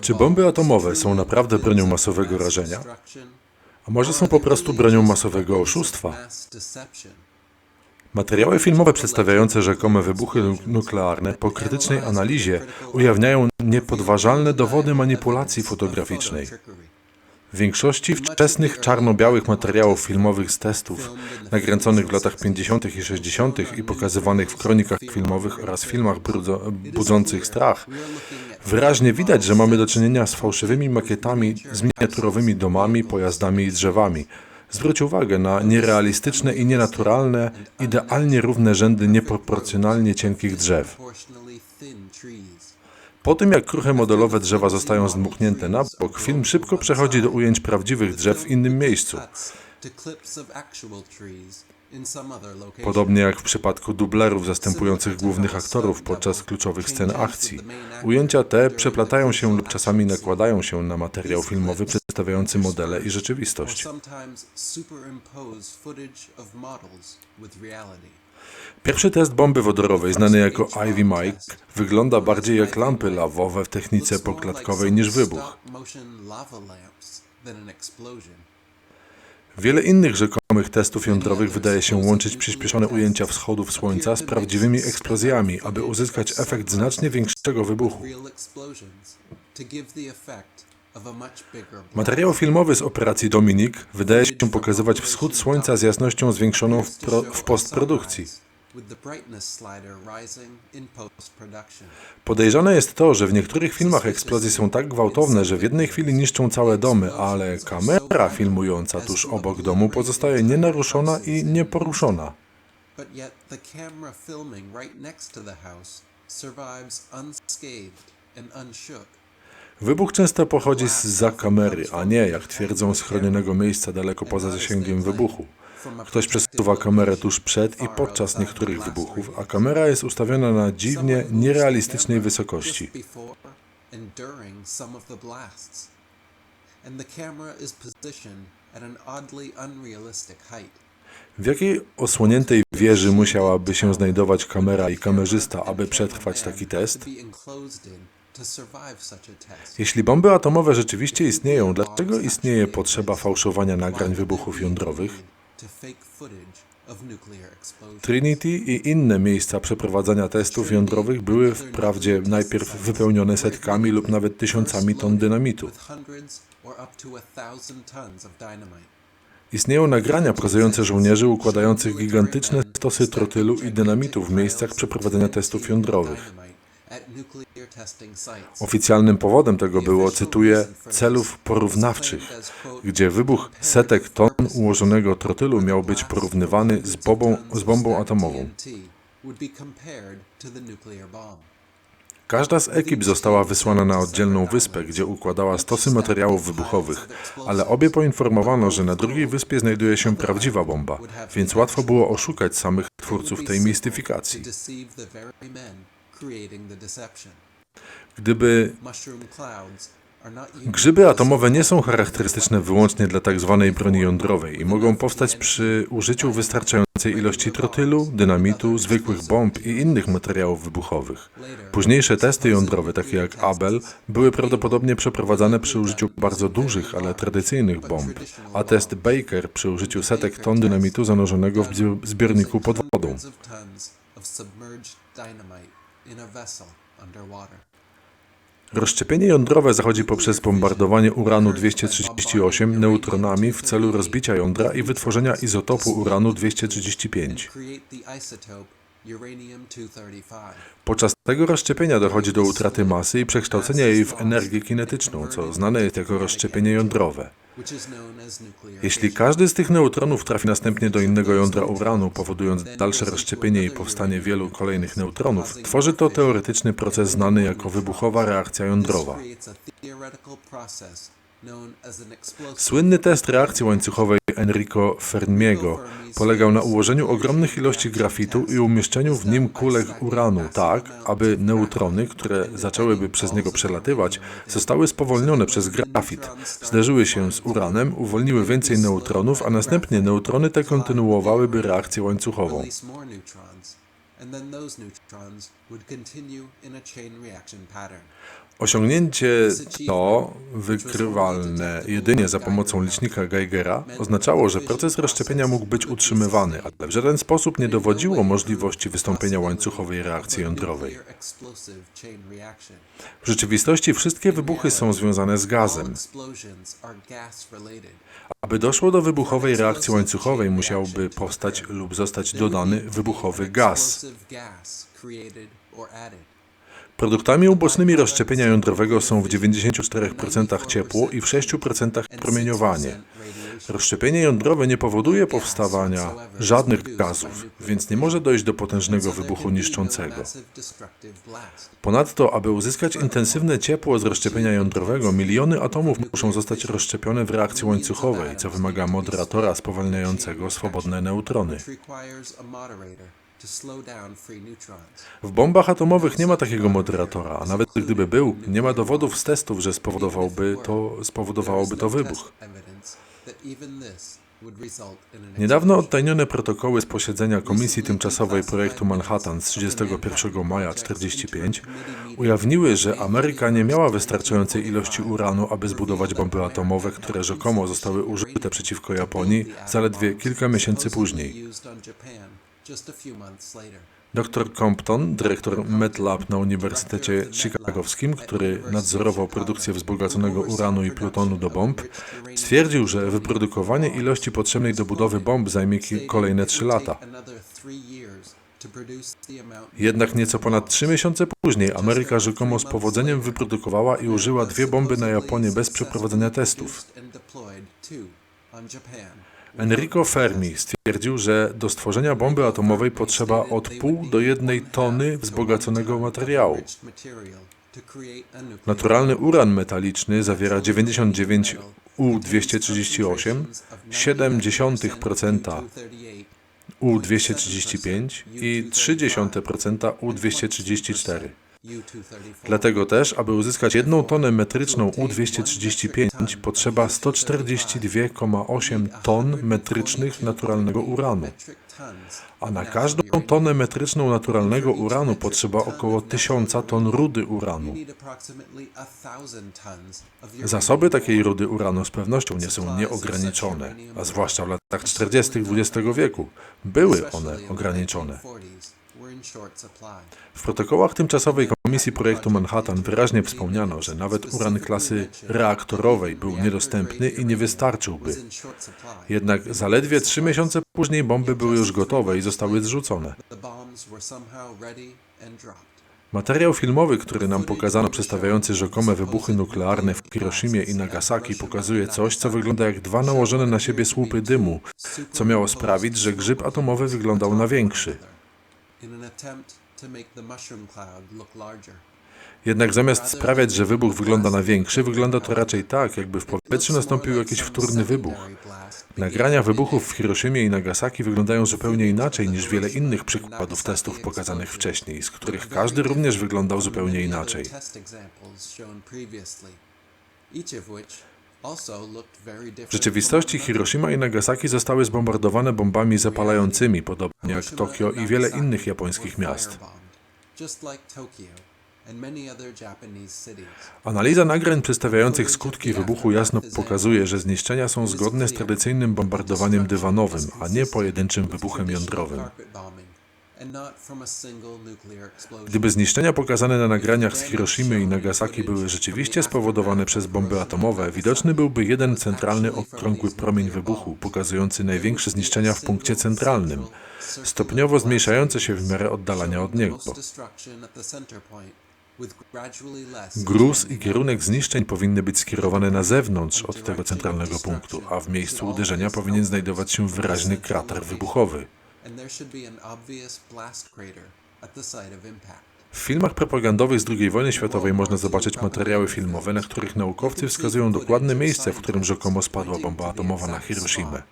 Czy bomby atomowe są naprawdę bronią masowego rażenia? A może są po prostu bronią masowego oszustwa? Materiały filmowe przedstawiające rzekome wybuchy nu- nuklearne po krytycznej analizie ujawniają niepodważalne dowody manipulacji fotograficznej. W większości wczesnych czarno-białych materiałów filmowych z testów, nakręconych w latach 50. i 60. i pokazywanych w kronikach filmowych oraz filmach budzących strach, wyraźnie widać, że mamy do czynienia z fałszywymi makietami z miniaturowymi domami, pojazdami i drzewami. Zwróć uwagę na nierealistyczne i nienaturalne, idealnie równe rzędy nieproporcjonalnie cienkich drzew. Po tym jak kruche modelowe drzewa zostają zdmuchnięte na bok, film szybko przechodzi do ujęć prawdziwych drzew w innym miejscu. Podobnie jak w przypadku dublerów zastępujących głównych aktorów podczas kluczowych scen akcji. Ujęcia te przeplatają się lub czasami nakładają się na materiał filmowy przedstawiający modele i rzeczywistość. Pierwszy test bomby wodorowej, znany jako Ivy Mike, wygląda bardziej jak lampy lawowe w technice poklatkowej niż wybuch. Wiele innych rzekomych testów jądrowych wydaje się łączyć przyspieszone ujęcia wschodów słońca z prawdziwymi eksplozjami, aby uzyskać efekt znacznie większego wybuchu. Materiał filmowy z operacji Dominik wydaje się pokazywać wschód słońca z jasnością zwiększoną w, w postprodukcji. Podejrzane jest to, że w niektórych filmach eksplozje są tak gwałtowne, że w jednej chwili niszczą całe domy, ale kamera filmująca tuż obok domu pozostaje nienaruszona i nieporuszona. Wybuch często pochodzi z za kamery, a nie, jak twierdzą, schronionego miejsca daleko poza zasięgiem wybuchu. Ktoś przesuwa kamerę tuż przed i podczas niektórych wybuchów, a kamera jest ustawiona na dziwnie nierealistycznej wysokości. W jakiej osłoniętej wieży musiałaby się znajdować kamera i kamerzysta, aby przetrwać taki test. Jeśli bomby atomowe rzeczywiście istnieją, dlaczego istnieje potrzeba fałszowania nagrań wybuchów jądrowych? Trinity i inne miejsca przeprowadzania testów jądrowych były wprawdzie najpierw wypełnione setkami lub nawet tysiącami ton dynamitu. Istnieją nagrania pokazujące żołnierzy układających gigantyczne stosy trotylu i dynamitu w miejscach przeprowadzenia testów jądrowych. Oficjalnym powodem tego było, cytuję, celów porównawczych, gdzie wybuch setek ton ułożonego trotylu miał być porównywany z bombą, z bombą atomową. Każda z ekip została wysłana na oddzielną wyspę, gdzie układała stosy materiałów wybuchowych, ale obie poinformowano, że na drugiej wyspie znajduje się prawdziwa bomba, więc łatwo było oszukać samych twórców tej mistyfikacji. Gdyby. Grzyby atomowe nie są charakterystyczne wyłącznie dla tzw. broni jądrowej i mogą powstać przy użyciu wystarczającej ilości trotylu, dynamitu, zwykłych bomb i innych materiałów wybuchowych. Późniejsze testy jądrowe, takie jak Abel, były prawdopodobnie przeprowadzane przy użyciu bardzo dużych, ale tradycyjnych bomb, a test Baker przy użyciu setek ton dynamitu zanurzonego w zbior- zbiorniku pod wodą. Rozszczepienie jądrowe zachodzi poprzez bombardowanie uranu-238 neutronami w celu rozbicia jądra i wytworzenia izotopu uranu-235. Create the isotope uranium-235. Podczas tego rozszczepienia dochodzi do utraty masy i przekształcenia jej w energię kinetyczną, co znane jest jako rozszczepienie jądrowe. Jeśli każdy z tych neutronów trafi następnie do innego jądra uranu, powodując dalsze rozszczepienie i powstanie wielu kolejnych neutronów, tworzy to teoretyczny proces znany jako wybuchowa reakcja jądrowa. Słynny test reakcji łańcuchowej Enrico Fermiego polegał na ułożeniu ogromnych ilości grafitu i umieszczeniu w nim kulek uranu tak, aby neutrony, które zaczęłyby przez niego przelatywać, zostały spowolnione przez grafit, zderzyły się z uranem, uwolniły więcej neutronów, a następnie neutrony te kontynuowałyby reakcję łańcuchową. Osiągnięcie to, wykrywalne jedynie za pomocą licznika Geigera, oznaczało, że proces rozszczepienia mógł być utrzymywany, ale w żaden sposób nie dowodziło możliwości wystąpienia łańcuchowej reakcji jądrowej. W rzeczywistości wszystkie wybuchy są związane z gazem. Aby doszło do wybuchowej reakcji łańcuchowej, musiałby powstać lub zostać dodany wybuchowy gaz. Produktami ubocznymi rozszczepienia jądrowego są w 94% ciepło i w 6% promieniowanie. Rozszczepienie jądrowe nie powoduje powstawania żadnych gazów, więc nie może dojść do potężnego wybuchu niszczącego. Ponadto, aby uzyskać intensywne ciepło z rozszczepienia jądrowego, miliony atomów muszą zostać rozszczepione w reakcji łańcuchowej, co wymaga moderatora spowalniającego swobodne neutrony. W bombach atomowych nie ma takiego moderatora, a nawet gdyby był, nie ma dowodów z testów, że spowodowałby to, spowodowałoby to wybuch. Niedawno odtajnione protokoły z posiedzenia Komisji Tymczasowej Projektu Manhattan z 31 maja 1945 ujawniły, że Ameryka nie miała wystarczającej ilości uranu, aby zbudować bomby atomowe, które rzekomo zostały użyte przeciwko Japonii zaledwie kilka miesięcy później. Dr Compton, dyrektor MetLab na Uniwersytecie Chicagowskim, który nadzorował produkcję wzbogaconego uranu i plutonu do bomb, stwierdził, że wyprodukowanie ilości potrzebnej do budowy bomb zajmie kolejne 3 lata. Jednak nieco ponad 3 miesiące później Ameryka rzekomo z powodzeniem wyprodukowała i użyła dwie bomby na Japonię bez przeprowadzenia testów. Enrico Fermi stwierdził, że do stworzenia bomby atomowej potrzeba od pół do jednej tony wzbogaconego materiału. Naturalny uran metaliczny zawiera 99 U-238, 0,7% U-235 i 0,3% U-234. Dlatego też, aby uzyskać jedną tonę metryczną U-235, potrzeba 142,8 ton metrycznych naturalnego uranu. A na każdą tonę metryczną naturalnego uranu potrzeba około 1000 ton rudy uranu. Zasoby takiej rudy uranu z pewnością nie są nieograniczone, a zwłaszcza w latach 40. XX wieku były one ograniczone. W protokołach tymczasowej Komisji Projektu Manhattan wyraźnie wspomniano, że nawet uran klasy reaktorowej był niedostępny i nie wystarczyłby. Jednak zaledwie trzy miesiące później bomby były już gotowe i zostały zrzucone. Materiał filmowy, który nam pokazano przedstawiający rzekome wybuchy nuklearne w Hiroshimie i Nagasaki pokazuje coś, co wygląda jak dwa nałożone na siebie słupy dymu, co miało sprawić, że grzyb atomowy wyglądał na większy. Jednak zamiast sprawiać, że wybuch wygląda na większy, wygląda to raczej tak, jakby w powietrzu nastąpił jakiś wtórny wybuch. Nagrania wybuchów w Hiroshimie i Nagasaki wyglądają zupełnie inaczej niż wiele innych przykładów testów pokazanych wcześniej, z których każdy również wyglądał zupełnie inaczej. W rzeczywistości Hiroshima i Nagasaki zostały zbombardowane bombami zapalającymi, podobnie jak Tokio i wiele innych japońskich miast. Analiza nagrań przedstawiających skutki wybuchu jasno pokazuje, że zniszczenia są zgodne z tradycyjnym bombardowaniem dywanowym, a nie pojedynczym wybuchem jądrowym. Gdyby zniszczenia pokazane na nagraniach z Hiroshimy i Nagasaki były rzeczywiście spowodowane przez bomby atomowe, widoczny byłby jeden centralny okrągły promień wybuchu, pokazujący największe zniszczenia w punkcie centralnym, stopniowo zmniejszające się w miarę oddalania od niego. Gruz i kierunek zniszczeń powinny być skierowane na zewnątrz od tego centralnego punktu, a w miejscu uderzenia powinien znajdować się wyraźny krater wybuchowy. W filmach propagandowych z II wojny światowej można zobaczyć materiały filmowe, na których naukowcy wskazują dokładne miejsce, w którym rzekomo spadła bomba atomowa na Hiroshimę.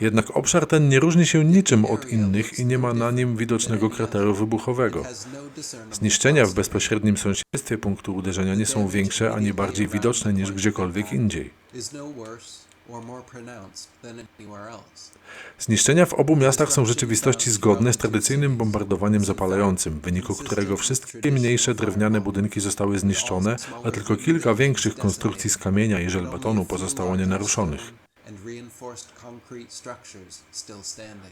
Jednak obszar ten nie różni się niczym od innych i nie ma na nim widocznego krateru wybuchowego. Zniszczenia w bezpośrednim sąsiedztwie punktu uderzenia nie są większe ani bardziej widoczne niż gdziekolwiek indziej. Zniszczenia w obu miastach są w rzeczywistości zgodne z tradycyjnym bombardowaniem zapalającym, w wyniku którego wszystkie mniejsze drewniane budynki zostały zniszczone, a tylko kilka większych konstrukcji z kamienia i żelbetonu pozostało nienaruszonych.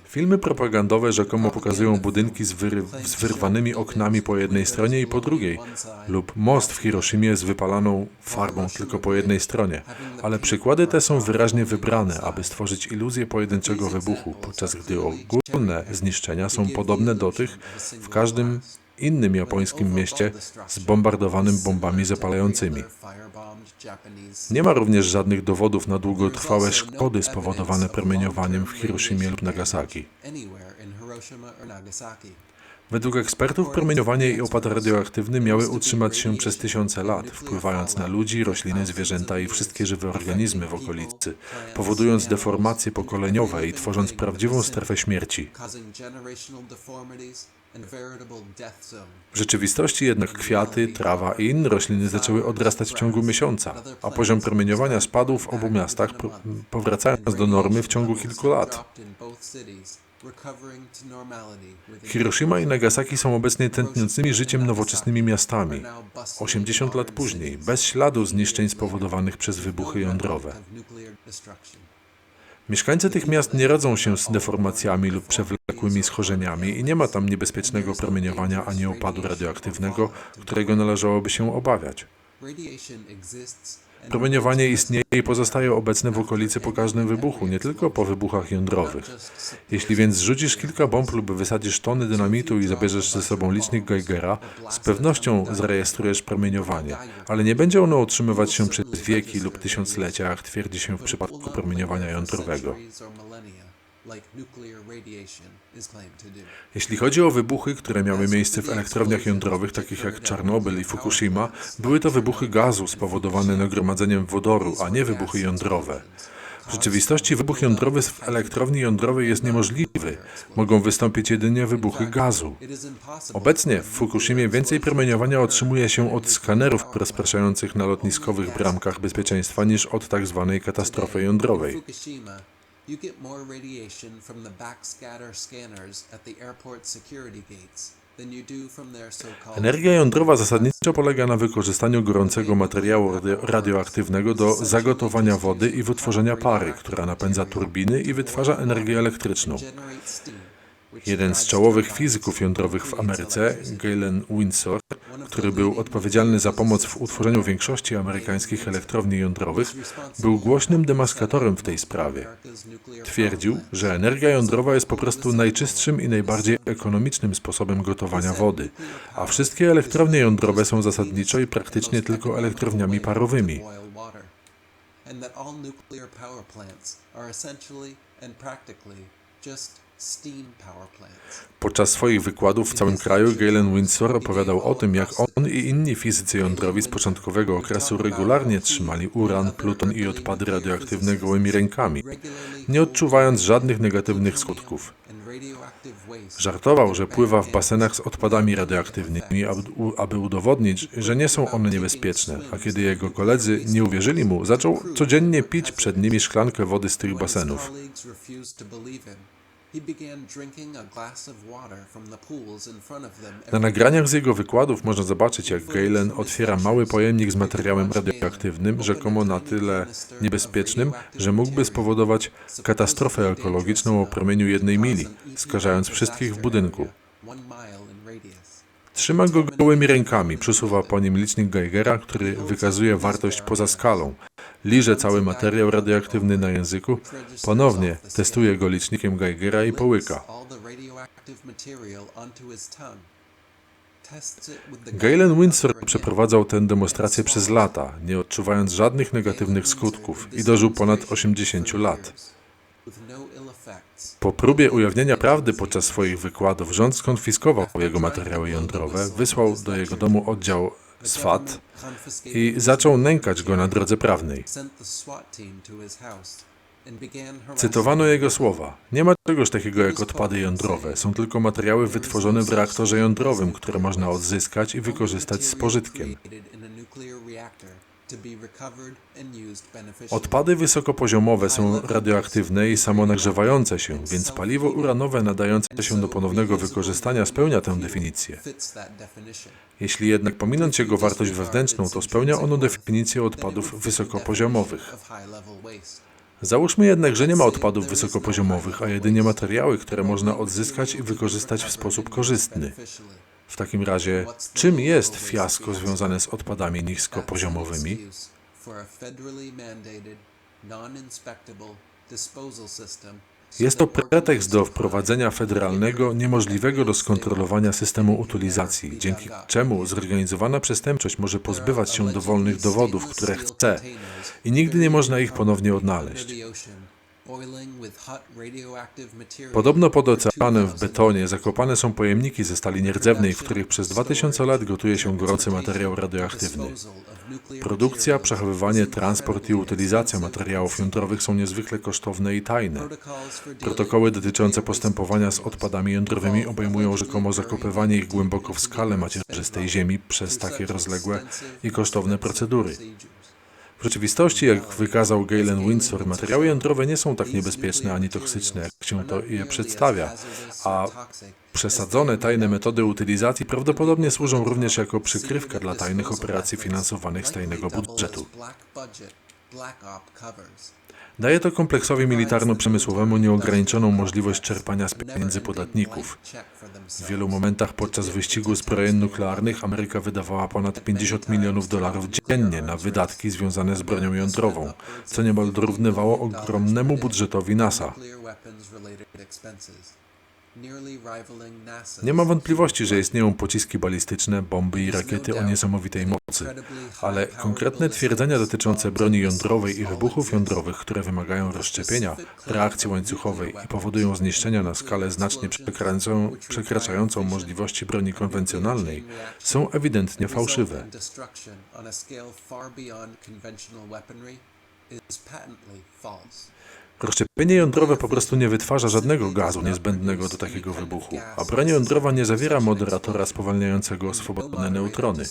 Filmy propagandowe rzekomo pokazują budynki z, wyry- z wyrwanymi oknami po jednej stronie i po drugiej, lub most w Hiroshimie z wypalaną farbą tylko po jednej stronie, ale przykłady te są wyraźnie wybrane, aby stworzyć iluzję pojedynczego wybuchu, podczas gdy ogólne zniszczenia są podobne do tych w każdym innym japońskim mieście zbombardowanym bombami zapalającymi. Nie ma również żadnych dowodów na długotrwałe szkody spowodowane promieniowaniem w Hiroshimie lub Nagasaki. Według ekspertów promieniowanie i opad radioaktywny miały utrzymać się przez tysiące lat, wpływając na ludzi, rośliny, zwierzęta i wszystkie żywe organizmy w okolicy, powodując deformacje pokoleniowe i tworząc prawdziwą strefę śmierci. W rzeczywistości jednak kwiaty, trawa i inne rośliny zaczęły odrastać w ciągu miesiąca, a poziom promieniowania spadł w obu miastach, powracając do normy w ciągu kilku lat. Hiroshima i Nagasaki są obecnie tętniącymi życiem nowoczesnymi miastami. 80 lat później, bez śladu zniszczeń spowodowanych przez wybuchy jądrowe. Mieszkańcy tych miast nie radzą się z deformacjami lub przewlekłymi schorzeniami i nie ma tam niebezpiecznego promieniowania ani opadu radioaktywnego, którego należałoby się obawiać. Promieniowanie istnieje i pozostaje obecne w okolicy po każdym wybuchu, nie tylko po wybuchach jądrowych. Jeśli więc zrzucisz kilka bomb lub wysadzisz tony dynamitu i zabierzesz ze sobą licznik Geigera, z pewnością zarejestrujesz promieniowanie, ale nie będzie ono utrzymywać się przez wieki lub tysiąclecia, jak twierdzi się w przypadku promieniowania jądrowego. Jeśli chodzi o wybuchy, które miały miejsce w elektrowniach jądrowych, takich jak Czarnobyl i Fukushima, były to wybuchy gazu spowodowane nagromadzeniem wodoru, a nie wybuchy jądrowe. W rzeczywistości wybuch jądrowy w elektrowni jądrowej jest niemożliwy. Mogą wystąpić jedynie wybuchy gazu. Obecnie w Fukushimie więcej promieniowania otrzymuje się od skanerów rozpraszających na lotniskowych bramkach bezpieczeństwa niż od tzw. katastrofy jądrowej. You get more radiation from the backscatter scanners at the airport security gates Energia jądrowa zasadniczo polega na wykorzystaniu gorącego materiału radio- radioaktywnego do zagotowania wody i wytworzenia pary, która napędza turbiny i wytwarza energię elektryczną. Jeden z czołowych fizyków jądrowych w Ameryce, Galen Windsor, który był odpowiedzialny za pomoc w utworzeniu większości amerykańskich elektrowni jądrowych, był głośnym demaskatorem w tej sprawie. Twierdził, że energia jądrowa jest po prostu najczystszym i najbardziej ekonomicznym sposobem gotowania wody, a wszystkie elektrownie jądrowe są zasadniczo i praktycznie tylko elektrowniami parowymi. just. Podczas swoich wykładów w całym kraju Galen Windsor opowiadał o tym, jak on i inni fizycy jądrowi z początkowego okresu regularnie trzymali uran, pluton i odpady radioaktywne gołymi rękami, nie odczuwając żadnych negatywnych skutków. Żartował, że pływa w basenach z odpadami radioaktywnymi, aby, udowodnić, że nie są one niebezpieczne, a kiedy jego koledzy nie uwierzyli mu, zaczął codziennie pić przed nimi szklankę wody z tych basenów. Na nagraniach z jego wykładów można zobaczyć, jak Galen otwiera mały pojemnik z materiałem radioaktywnym, rzekomo na tyle niebezpiecznym, że mógłby spowodować katastrofę ekologiczną o promieniu jednej mili, skażając wszystkich w budynku. Trzyma go gołymi rękami, przesuwa po nim licznik Geigera, który wykazuje wartość poza skalą. Liże cały materiał radioaktywny na języku, ponownie testuje go licznikiem Geigera i połyka. Galen Windsor przeprowadzał tę demonstrację przez lata, nie odczuwając żadnych negatywnych skutków i dożył ponad 80 lat. Po próbie ujawnienia prawdy podczas swoich wykładów rząd skonfiskował jego materiały jądrowe, wysłał do jego domu oddział SWAT i zaczął nękać go na drodze prawnej. Cytowano jego słowa. Nie ma czegoś takiego jak odpady jądrowe. Są tylko materiały wytworzone w reaktorze jądrowym, które można odzyskać i wykorzystać z pożytkiem. Odpady wysokopoziomowe są radioaktywne i samonagrzewające się, więc paliwo uranowe nadające się do ponownego wykorzystania spełnia tę definicję. Jeśli jednak pominąć jego wartość wewnętrzną, to spełnia ono definicję odpadów wysokopoziomowych. Załóżmy jednak, że nie ma odpadów wysokopoziomowych, a jedynie materiały, które można odzyskać i wykorzystać w sposób korzystny. W takim razie, czym jest fiasko związane z odpadami niskopoziomowymi? Jest to pretekst do wprowadzenia federalnego, niemożliwego do skontrolowania systemu utylizacji, dzięki czemu zorganizowana przestępczość może pozbywać się dowolnych dowodów, które chce i nigdy nie można ich ponownie odnaleźć. Podobno pod oceanem w betonie zakopane są pojemniki ze stali nierdzewnej, w których przez 2000 lat gotuje się gorący materiał radioaktywny. Produkcja, przechowywanie, transport i utylizacja materiałów jądrowych są niezwykle kosztowne i tajne. Protokoły dotyczące postępowania z odpadami jądrowymi obejmują rzekomo zakopywanie ich głęboko w skale macierzystej ziemi przez takie rozległe i kosztowne procedury. W rzeczywistości, jak wykazał Galen Windsor, materiały jądrowe nie są tak niebezpieczne ani toksyczne, jak się to je przedstawia, a przesadzone tajne metody utylizacji prawdopodobnie służą również jako przykrywka dla tajnych operacji finansowanych z tajnego budżetu. Daje to kompleksowi militarno-przemysłowemu nieograniczoną możliwość czerpania z pieniędzy podatników. W wielu momentach podczas wyścigu zbrojeń nuklearnych Ameryka wydawała ponad 50 milionów dolarów dziennie na wydatki związane z bronią jądrową, co niemal dorównywało ogromnemu budżetowi NASA. Nie ma wątpliwości, że istnieją pociski balistyczne, bomby i rakiety o niesamowitej mocy, ale konkretne twierdzenia dotyczące broni jądrowej i wybuchów jądrowych, które wymagają rozszczepienia, reakcji łańcuchowej i powodują zniszczenia na skalę znacznie przekraczającą, możliwości broni konwencjonalnej, są ewidentnie fałszywe. Rozszczepienie jądrowe po prostu nie wytwarza żadnego gazu niezbędnego do takiego wybuchu, a broń jądrowa nie zawiera moderatora spowalniającego swobodne neutrony.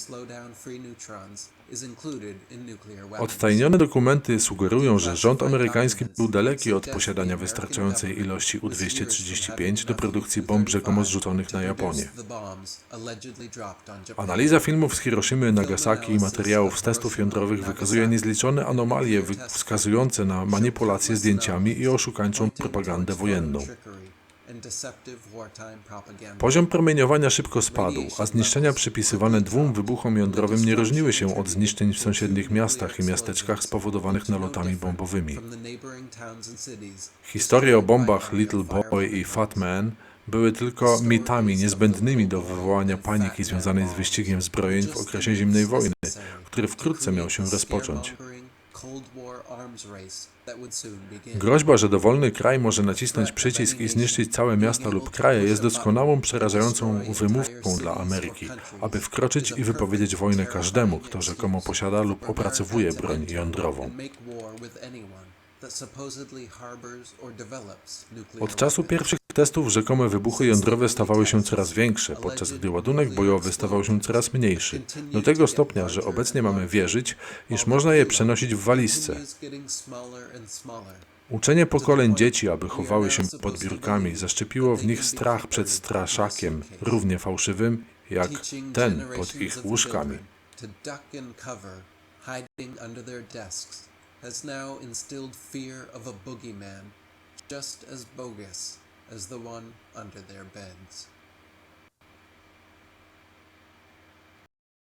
Odtajnione dokumenty sugerują, że rząd amerykański był daleki od posiadania wystarczającej ilości U-235 do produkcji bomb rzekomo zrzuconych na Japonię. Analiza filmów z Hiroshimy, Nagasaki i materiałów z testów jądrowych wykazuje niezliczone anomalie wskazujące na manipulacje zdjęciami i oszukańczą propagandę wojenną. Poziom promieniowania szybko spadł, a zniszczenia przypisywane dwóm wybuchom jądrowym nie różniły się od zniszczeń w sąsiednich miastach i miasteczkach spowodowanych nalotami bombowymi. Historie o bombach Little Boy i Fat Man były tylko mitami niezbędnymi do wywołania paniki związanej z wyścigiem zbrojeń w okresie zimnej wojny, który wkrótce miał się rozpocząć. Groźba, że dowolny kraj może nacisnąć przycisk i zniszczyć całe miasta lub kraje jest doskonałą, przerażającą wymówką dla Ameryki, aby wkroczyć i wypowiedzieć wojnę każdemu, kto rzekomo posiada lub opracowuje broń jądrową. Od czasu pierwszych testów rzekome wybuchy jądrowe stawały się coraz większe, podczas gdy ładunek bojowy stawał się coraz mniejszy. Do tego stopnia, że obecnie mamy wierzyć, iż można je przenosić w walizce. Uczenie pokoleń dzieci, aby chowały się pod biurkami, zaszczepiło w nich strach przed straszakiem, równie fałszywym jak ten pod ich łóżkami. Has now instilled fear of a boogeyman just as bogus as the one under their beds.